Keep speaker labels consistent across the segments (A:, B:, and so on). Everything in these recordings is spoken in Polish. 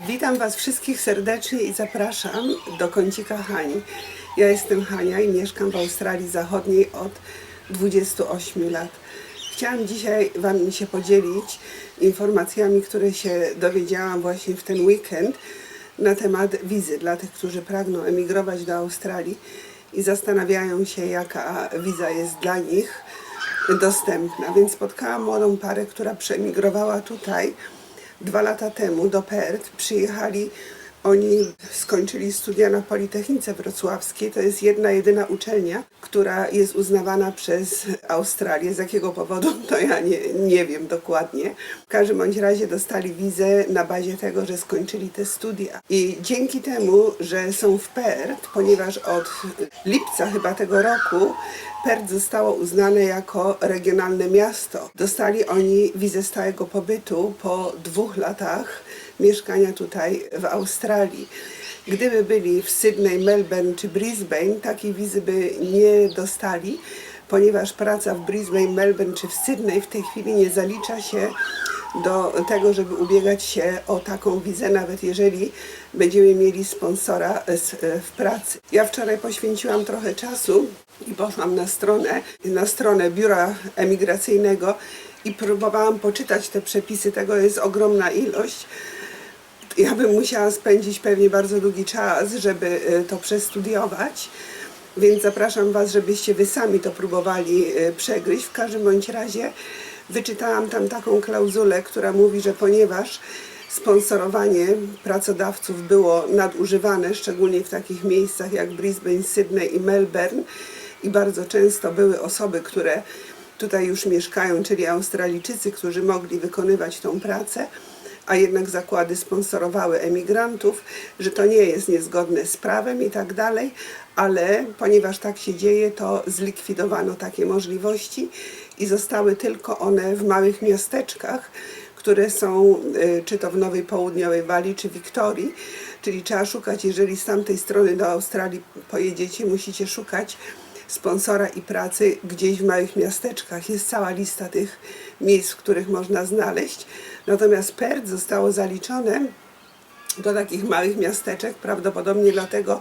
A: Witam Was wszystkich serdecznie i zapraszam do kącika Hani. Ja jestem Hania i mieszkam w Australii Zachodniej od 28 lat. Chciałam dzisiaj Wam się podzielić informacjami, które się dowiedziałam właśnie w ten weekend na temat wizy dla tych, którzy pragną emigrować do Australii i zastanawiają się, jaka wiza jest dla nich dostępna. Więc spotkałam młodą parę, która przemigrowała tutaj dwa lata temu do Perth. Przyjechali, oni skończyli studia na Politechnice Wrocławskiej. To jest jedna, jedyna uczelnia, która jest uznawana przez Australię. Z jakiego powodu, to ja nie, nie wiem dokładnie. W każdym bądź razie dostali wizę na bazie tego, że skończyli te studia. I dzięki temu, że są w Perth, ponieważ od lipca chyba tego roku Perth zostało uznane jako regionalne miasto. Dostali oni wizę stałego pobytu po dwóch latach mieszkania tutaj w Australii. Gdyby byli w Sydney, Melbourne czy Brisbane, takiej wizy by nie dostali, ponieważ praca w Brisbane, Melbourne czy w Sydney w tej chwili nie zalicza się do tego, żeby ubiegać się o taką wizę, nawet jeżeli będziemy mieli sponsora w pracy. Ja wczoraj poświęciłam trochę czasu i poszłam na stronę, na stronę biura emigracyjnego i próbowałam poczytać te przepisy. Tego jest ogromna ilość. Ja bym musiała spędzić pewnie bardzo długi czas, żeby y, to przestudiować. Więc zapraszam Was, żebyście Wy sami to próbowali y, przegryźć. W każdym bądź razie wyczytałam tam taką klauzulę, która mówi, że ponieważ sponsorowanie pracodawców było nadużywane, szczególnie w takich miejscach jak Brisbane, Sydney i Melbourne i bardzo często były osoby, które tutaj już mieszkają, czyli Australijczycy, którzy mogli wykonywać tą pracę, a jednak zakłady sponsorowały emigrantów, że to nie jest niezgodne z prawem i tak dalej, ale ponieważ tak się dzieje, to zlikwidowano takie możliwości i zostały tylko one w małych miasteczkach, które są y, czy to w Nowej Południowej Walii, czy Wiktorii, czyli trzeba szukać, jeżeli z tamtej strony do Australii pojedziecie, musicie szukać sponsora i pracy gdzieś w małych miasteczkach. Jest cała lista tych miejsc, w których można znaleźć. Natomiast Perth zostało zaliczone do takich małych miasteczek, prawdopodobnie dlatego,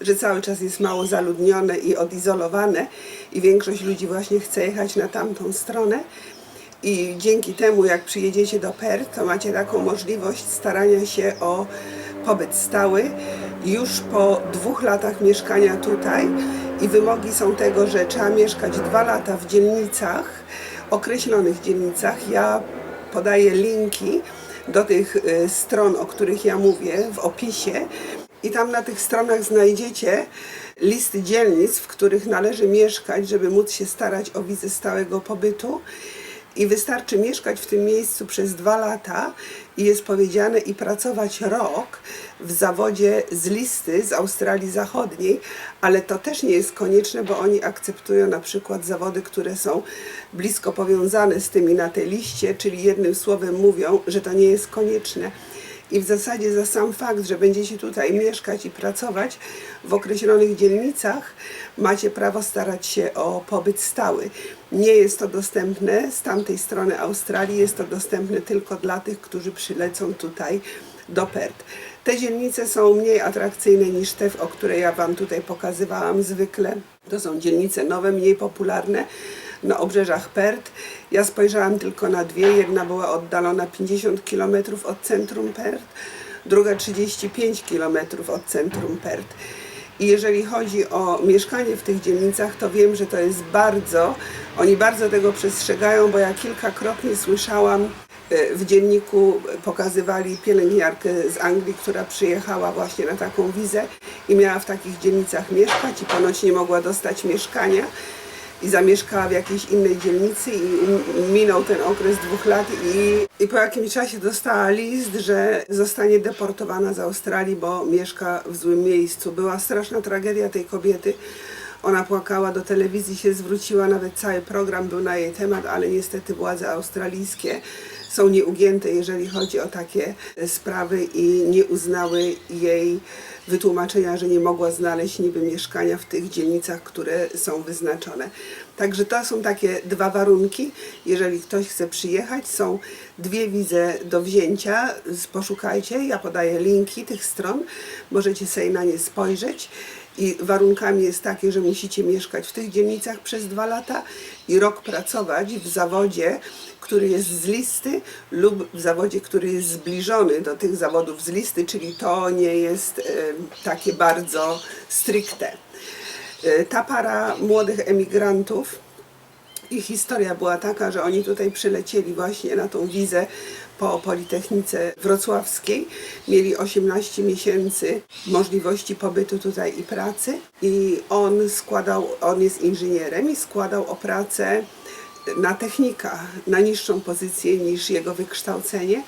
A: że cały czas jest mało zaludnione i odizolowane i większość ludzi właśnie chce jechać na tamtą stronę. I dzięki temu, jak przyjedziecie do Perth, to macie taką możliwość starania się o pobyt stały już po dwóch latach mieszkania tutaj. I wymogi są tego, że trzeba mieszkać dwa lata w dzielnicach, określonych dzielnicach. Ja podaję linki do tych y, stron, o których ja mówię w opisie. I tam na tych stronach znajdziecie listy dzielnic, w których należy mieszkać, żeby móc się starać o wizę stałego pobytu. I wystarczy mieszkać w tym miejscu przez dwa lata i jest powiedziane i pracować rok w zawodzie z listy z Australii Zachodniej, ale to też nie jest konieczne, bo oni akceptują na przykład zawody, które są blisko powiązane z tymi na tej liście, czyli jednym słowem mówią, że to nie jest konieczne. I w zasadzie za sam fakt, że będziecie tutaj mieszkać i pracować w określonych dzielnicach, macie prawo starać się o pobyt stały. Nie jest to dostępne z tamtej strony Australii, jest to dostępne tylko dla tych, którzy przylecą tutaj do Perth. Te dzielnice są mniej atrakcyjne niż te, o które ja Wam tutaj pokazywałam zwykle. To są dzielnice nowe, mniej popularne na obrzeżach Perth. Ja spojrzałam tylko na dwie. Jedna była oddalona 50 km od centrum Perth, druga 35 km od centrum Perth. I jeżeli chodzi o mieszkanie w tych dzielnicach, to wiem, że to jest bardzo, oni bardzo tego przestrzegają, bo ja kilkakrotnie słyszałam e, w dzienniku pokazywali pielęgniarkę z Anglii, która przyjechała właśnie na taką wizę i miała w takich dzielnicach mieszkać i ponoć nie mogła dostać mieszkania i zamieszkała w jakiejś innej dzielnicy i m- minął ten okres dwóch lat i, i po jakimś czasie dostała list, że zostanie deportowana z Australii, bo mieszka w złym miejscu. Była straszna tragedia tej kobiety. Ona płakała, do telewizji się zwróciła, nawet cały program był na jej temat, ale niestety władze australijskie są nieugięte, jeżeli chodzi o takie e, sprawy i nie uznały jej wytłumaczenia, że nie mogła znaleźć niby mieszkania w tych dzielnicach, które są wyznaczone. Także to są takie dwa warunki. Jeżeli ktoś chce przyjechać, są dwie wizy do wzięcia. Poszukajcie, ja podaję linki tych stron, możecie sobie na nie spojrzeć. I warunkami jest takie, że musicie mieszkać w tych dzielnicach przez dwa lata i rok pracować w zawodzie, który jest z listy lub w zawodzie, który jest zbliżony do tych zawodów z listy, czyli to nie jest takie bardzo stricte. E, Ta para młodych emigrantów, ich historia była taka, że oni tutaj przylecieli właśnie na tą wizę po Politechnice Wrocławskiej. Mieli 18 miesięcy możliwości pobytu tutaj i pracy. I on składał, on jest inżynierem i składał o pracę na technika, na niższą pozycję niż jego wykształcenie.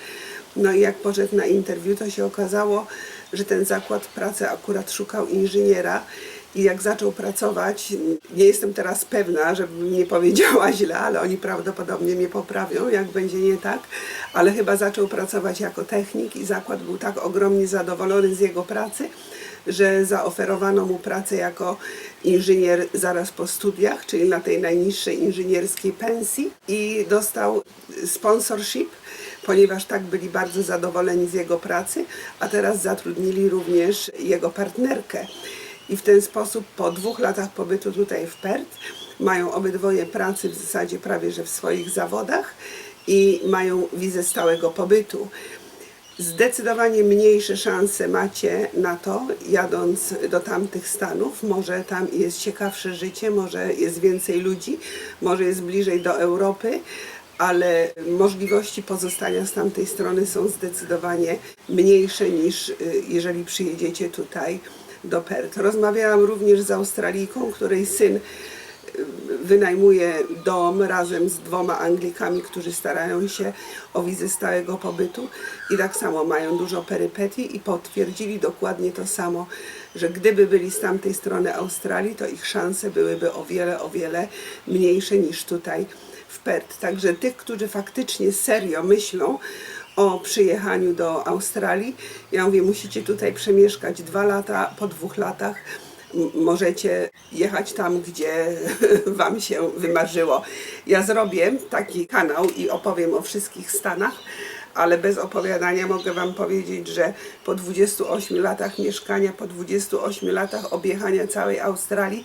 A: No i jak poszedł na interwiu, to się okazało, że ten zakład pracy akurat szukał inżyniera i jak zaczął pracować, nie jestem teraz pewna, żebym nie powiedziała źle, ale oni prawdopodobnie mnie poprawią, jak będzie nie tak, ale chyba zaczął pracować jako technik i zakład był tak ogromnie zadowolony z jego pracy, że zaoferowano mu pracę jako inżynier zaraz po studiach, czyli na tej najniższej inżynierskiej pensji i dostał sponsorship, ponieważ tak byli bardzo zadowoleni z jego pracy, a teraz zatrudnili również jego partnerkę. I w ten sposób po dwóch latach pobytu tutaj w Perth mają obydwoje pracy w zasadzie prawie że w swoich zawodach i mają wizę stałego pobytu. Zdecydowanie mniejsze szanse macie na to, jadąc do tamtych stanów. Może tam jest ciekawsze życie, może jest więcej ludzi, może jest bliżej do Europy, ale możliwości pozostania z tamtej strony są zdecydowanie mniejsze niż y, jeżeli przyjedziecie tutaj do Perth. Rozmawiałam również z Australijką, której syn wynajmuje dom razem z dwoma Anglikami, którzy starają się o wizę stałego pobytu i tak samo mają dużo perypetii i potwierdzili dokładnie to samo, że gdyby byli z tamtej strony Australii, to ich szanse byłyby o wiele, o wiele mniejsze niż tutaj w Perth. Także tych, którzy faktycznie serio myślą o przyjechaniu do Australii, ja mówię, musicie tutaj przemieszkać dwa lata, po dwóch latach możecie jechać tam, gdzie Wam się wymarzyło. Ja zrobię taki kanał i opowiem o wszystkich Stanach, ale bez opowiadania mogę Wam powiedzieć, że po 28 latach mieszkania, po 28 latach objechania całej Australii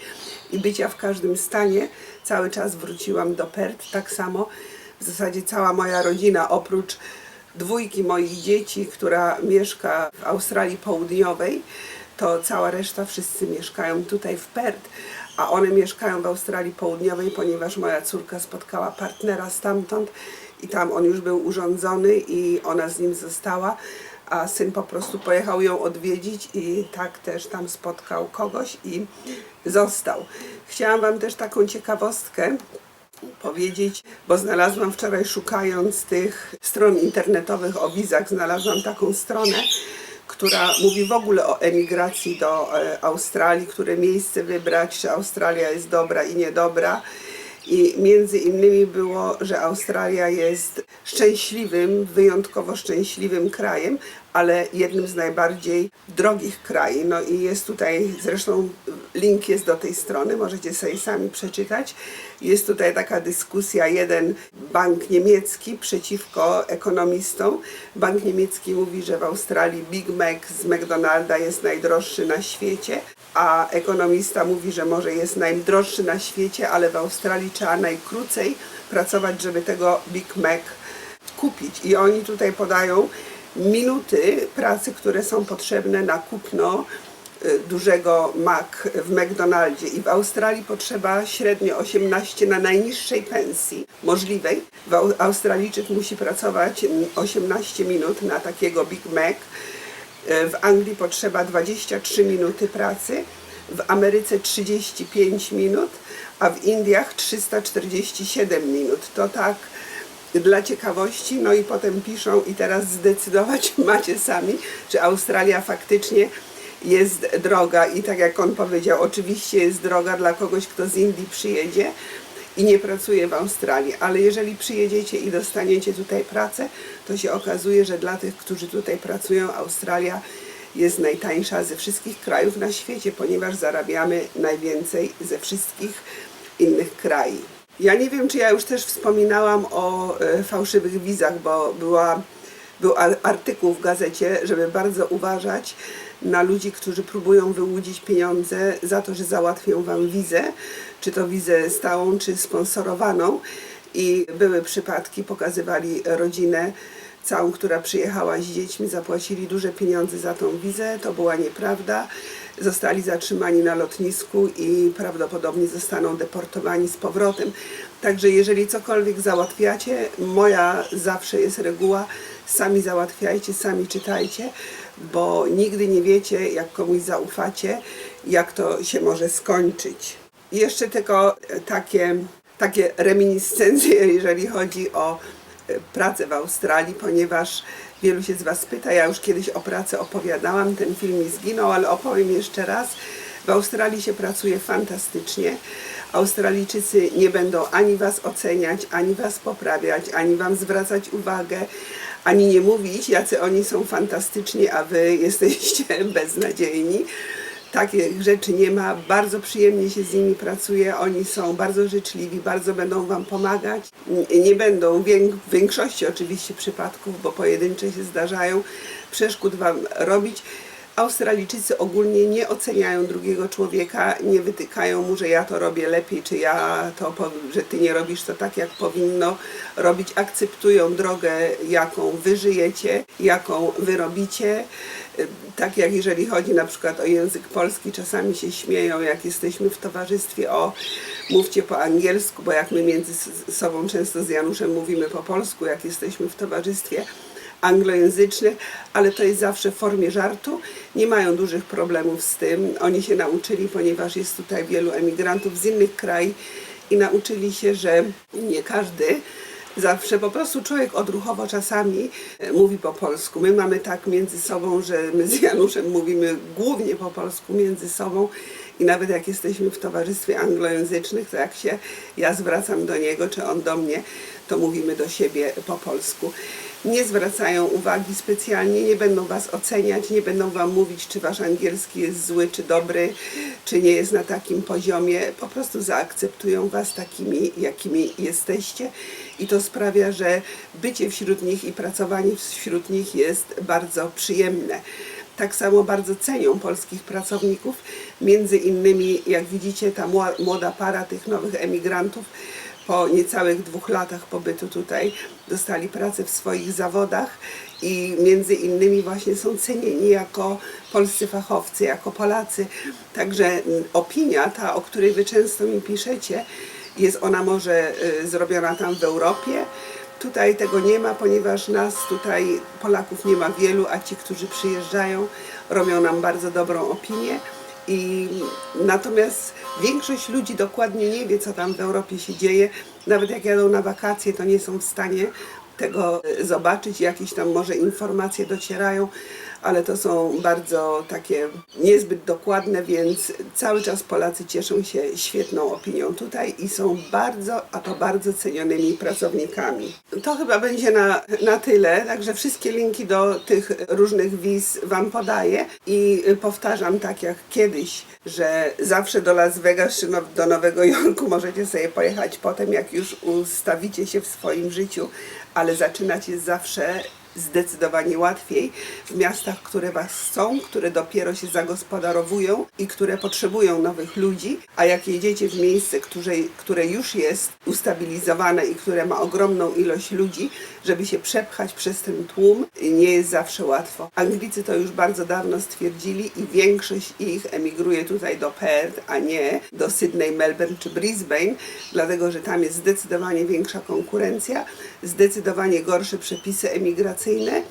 A: i bycia w każdym stanie, cały czas wróciłam do Perth, tak samo w zasadzie cała moja rodzina, oprócz dwójki moich dzieci, która mieszka w Australii Południowej, to cała reszta wszyscy mieszkają tutaj w Perth, a one mieszkają w Australii Południowej, ponieważ moja córka spotkała partnera stamtąd i tam on już był urządzony i ona z nim została, a syn po prostu pojechał ją odwiedzić i tak też tam spotkał kogoś i został. Chciałam Wam też taką ciekawostkę powiedzieć, bo znalazłam wczoraj szukając tych stron internetowych o wizach, znalazłam taką stronę, która mówi w ogóle o emigracji do e, Australii, które miejsce wybrać, czy Australia jest dobra i niedobra. I między innymi było, że Australia jest szczęśliwym, wyjątkowo szczęśliwym krajem, ale jednym z najbardziej drogich krajów. No i jest tutaj, zresztą link jest do tej strony, możecie sobie sami przeczytać. Jest tutaj taka dyskusja, jeden bank niemiecki przeciwko ekonomistom. Bank niemiecki mówi, że w Australii Big Mac z McDonalda jest najdroższy na świecie, a ekonomista mówi, że może jest najdroższy na świecie, ale w Australii trzeba najkrócej pracować, żeby tego Big Mac kupić. I oni tutaj podają minuty pracy, które są potrzebne na kupno y, dużego Mac w McDonaldzie i w Australii potrzeba średnio 18 na najniższej pensji możliwej. Australijczyk musi pracować mm, 18 minut na takiego Big Mac. Y, W Anglii potrzeba 23 minuty pracy, w Ameryce 35 minut, a w Indiach 347 minut. To tak dla ciekawości, no i potem piszą i teraz zdecydować macie sami, czy Australia faktycznie jest droga i tak jak on powiedział, oczywiście jest droga dla kogoś, kto z Indii przyjedzie i nie pracuje w Australii, ale jeżeli przyjedziecie i dostaniecie tutaj pracę, to się okazuje, że dla tych, którzy tutaj pracują, Australia jest najtańsza ze wszystkich krajów na świecie, ponieważ zarabiamy najwięcej ze wszystkich innych krajów. Ja nie wiem, czy ja już też wspominałam o e, fałszywych wizach, bo była, był ar- artykuł w gazecie, żeby bardzo uważać na ludzi, którzy próbują wyłudzić pieniądze za to, że załatwią wam wizę, czy to wizę stałą, czy sponsorowaną. I były przypadki, pokazywali rodzinę całą, która przyjechała z dziećmi, zapłacili duże pieniądze za tą wizę. To była nieprawda. Zostali zatrzymani na lotnisku i prawdopodobnie zostaną deportowani z powrotem. Także jeżeli cokolwiek załatwiacie, moja zawsze jest reguła, sami załatwiajcie, sami czytajcie, bo nigdy nie wiecie, jak komuś zaufacie, jak to się może skończyć. Jeszcze tylko takie, takie reminiscencje, jeżeli chodzi o pracę w Australii, ponieważ wielu się z Was pyta, ja już kiedyś o pracy opowiadałam, ten film mi zginął, ale opowiem jeszcze raz. W Australii się pracuje fantastycznie. Australijczycy nie będą ani Was oceniać, ani Was poprawiać, ani Wam zwracać uwagę, ani nie mówić, jacy oni są fantastyczni, a Wy jesteście beznadziejni. Takich rzeczy nie ma. Bardzo przyjemnie się z nimi pracuje. Oni są bardzo życzliwi, bardzo będą Wam pomagać. Nie będą w większości oczywiście przypadków, bo pojedyncze się zdarzają, przeszkód Wam robić. Australijczycy ogólnie nie oceniają drugiego człowieka, nie wytykają mu, że ja to robię lepiej, czy ja to, że ty nie robisz to tak, jak powinno robić. Akceptują drogę, jaką wy żyjecie, jaką wy robicie. Tak jak jeżeli chodzi na przykład o język polski, czasami się śmieją, jak jesteśmy w towarzystwie, o mówcie po angielsku, bo jak my między sobą często z Januszem mówimy po polsku, jak jesteśmy w towarzystwie, anglojęzycznych, ale to jest zawsze w formie żartu. Nie mają dużych problemów z tym. Oni się nauczyli, ponieważ jest tutaj wielu emigrantów z innych krajów i nauczyli się, że nie każdy zawsze po prostu człowiek odruchowo czasami e, mówi po polsku. My mamy tak między sobą, że my z Januszem mówimy głównie po polsku między sobą i nawet jak jesteśmy w towarzystwie anglojęzycznych, to jak się ja zwracam do niego, czy on do mnie, to mówimy do siebie po polsku. Nie zwracają uwagi specjalnie, nie będą Was oceniać, nie będą Wam mówić, czy Wasz angielski jest zły, czy dobry, czy nie jest na takim poziomie. Po prostu zaakceptują Was takimi, jakimi jesteście i to sprawia, że bycie wśród nich i pracowanie wśród nich jest bardzo przyjemne. Tak samo bardzo cenią polskich pracowników. Między innymi, jak widzicie, ta młoda para tych nowych emigrantów po niecałych dwóch latach pobytu tutaj dostali pracę w swoich zawodach i między innymi właśnie są cenieni jako polscy fachowcy, jako Polacy. Także opinia ta, o której wy często mi piszecie, jest ona może y, zrobiona tam w Europie. Tutaj tego nie ma, ponieważ nas tutaj Polaków nie ma wielu, a ci, którzy przyjeżdżają, robią nam bardzo dobrą opinię. I natomiast większość ludzi dokładnie nie wie, co tam w Europie się dzieje. Nawet jak jadą na wakacje, to nie są w stanie tego e, zobaczyć. Jakieś tam może informacje docierają, ale to są bardzo takie niezbyt dokładne, więc cały czas Polacy cieszą się świetną opinią tutaj i są bardzo, a to bardzo cenionymi pracownikami. To chyba będzie na, na tyle, także wszystkie linki do tych różnych wiz Wam podaję i powtarzam tak jak kiedyś, że zawsze do Las Vegas czy no- do Nowego Jorku możecie sobie pojechać potem, jak już ustawicie się w swoim życiu, ale zaczynacie zawsze zdecydowanie łatwiej w miastach, które Was chcą, które dopiero się zagospodarowują i które potrzebują nowych ludzi, a jak jedziecie w miejsce, które, które już jest ustabilizowane i które ma ogromną ilość ludzi, żeby się przepchać przez ten tłum, nie jest zawsze łatwo. Anglicy to już bardzo dawno stwierdzili i większość ich emigruje tutaj do Perth, a nie do Sydney, Melbourne czy Brisbane, dlatego że tam jest zdecydowanie większa konkurencja, zdecydowanie gorsze przepisy emigracyjne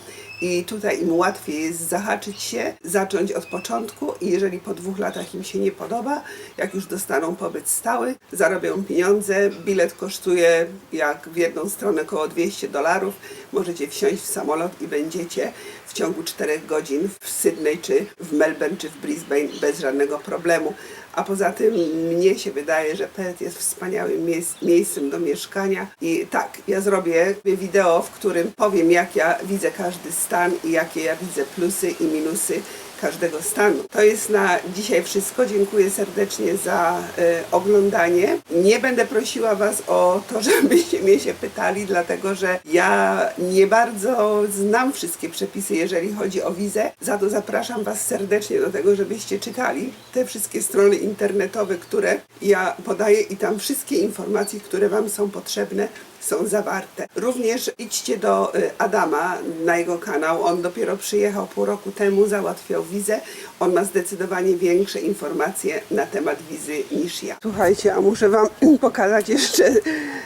A: i tutaj im łatwiej jest zahaczyć się, zacząć od początku i jeżeli po dwóch latach im się nie podoba, jak już dostaną pobyt stały, zarobią pieniądze, bilet kosztuje jak w jedną stronę około 200 dolarów, możecie wsiąść w samolot i będziecie w ciągu 4 godzin w Sydney, czy w Melbourne, czy w Brisbane bez żadnego problemu. A poza tym mnie się wydaje, że Perth jest wspaniałym miejsc, miejscem do mieszkania. I tak, ja zrobię wideo, w którym powiem, jak ja widzę każdy stan i jakie ja widzę plusy i minusy, każdego stanu. To jest na dzisiaj wszystko. Dziękuję serdecznie za e, oglądanie. Nie będę prosiła Was o to, żebyście mnie się pytali, dlatego że ja nie bardzo znam wszystkie przepisy, jeżeli chodzi o wizę. Za to zapraszam Was serdecznie do tego, żebyście czytali te wszystkie strony internetowe, które ja podaję i tam wszystkie informacje, które Wam są potrzebne, są zawarte. Również idźcie do y, Adama na jego kanał. On dopiero przyjechał pół roku temu, załatwiał wizę. On ma zdecydowanie większe informacje na temat wizy niż ja. Słuchajcie, a muszę Wam pokazać jeszcze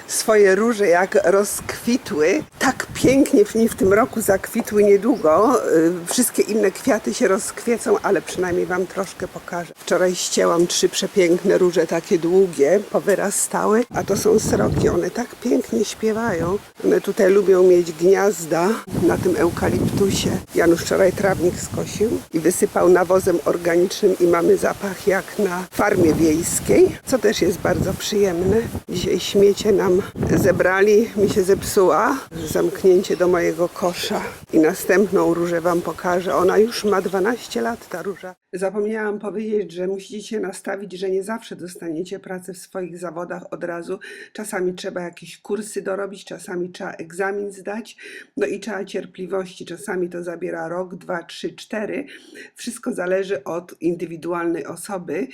A: swoje róże, jak rozkwitły. Tak pięknie w nim w tym roku zakwitły niedługo. Y, Wszystkie inne kwiaty się rozkwiecą, ale przynajmniej Wam troszkę pokażę. Wczoraj ścięłam trzy przepiękne róże, takie długie, powyrastały, a to są sroki. One tak pięknie śpiewają. One tutaj lubią mieć gniazda na tym eukaliptusie. Janusz wczoraj trawnik skosił i wysypał nawozem organicznym i mamy zapach jak na farmie wiejskiej, co też jest bardzo przyjemne. Dzisiaj śmiecie nam zebrali, mi się zepsuła. Zamknięcie do mojego kosza i następną różę Wam pokażę. Ona już ma 12 lat, ta róża. Zapomniałam powiedzieć, że musicie się nastawić, że nie zawsze dostaniecie pracę w swoich zawodach od razu. Czasami trzeba jakieś kursy dorobić, czasami trzeba egzamin zdać, no i trzeba cierpliwości. Czasami to zabiera rok, dwa, trzy, cztery. Wszystko zależy od indywidualnej osoby,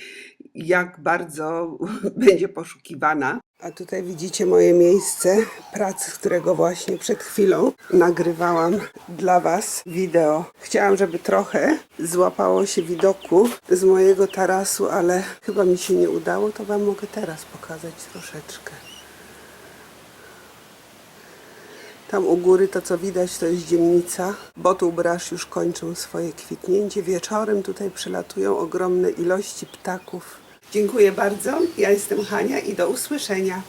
A: jak bardzo będzie poszukiwana. A tutaj widzicie moje miejsce pracy, którego właśnie przed chwilą nagrywałam dla Was wideo. Chciałam, żeby trochę złapało się widoku z mojego tarasu, ale chyba mi się nie udało, to Wam mogę teraz pokazać troszeczkę. Tam u góry to co widać to jest dzielnica. Bottle Brush już kończą swoje kwitnięcie. Wieczorem tutaj przylatują ogromne ilości ptaków. Dziękuję bardzo. Ja jestem Hania i do usłyszenia.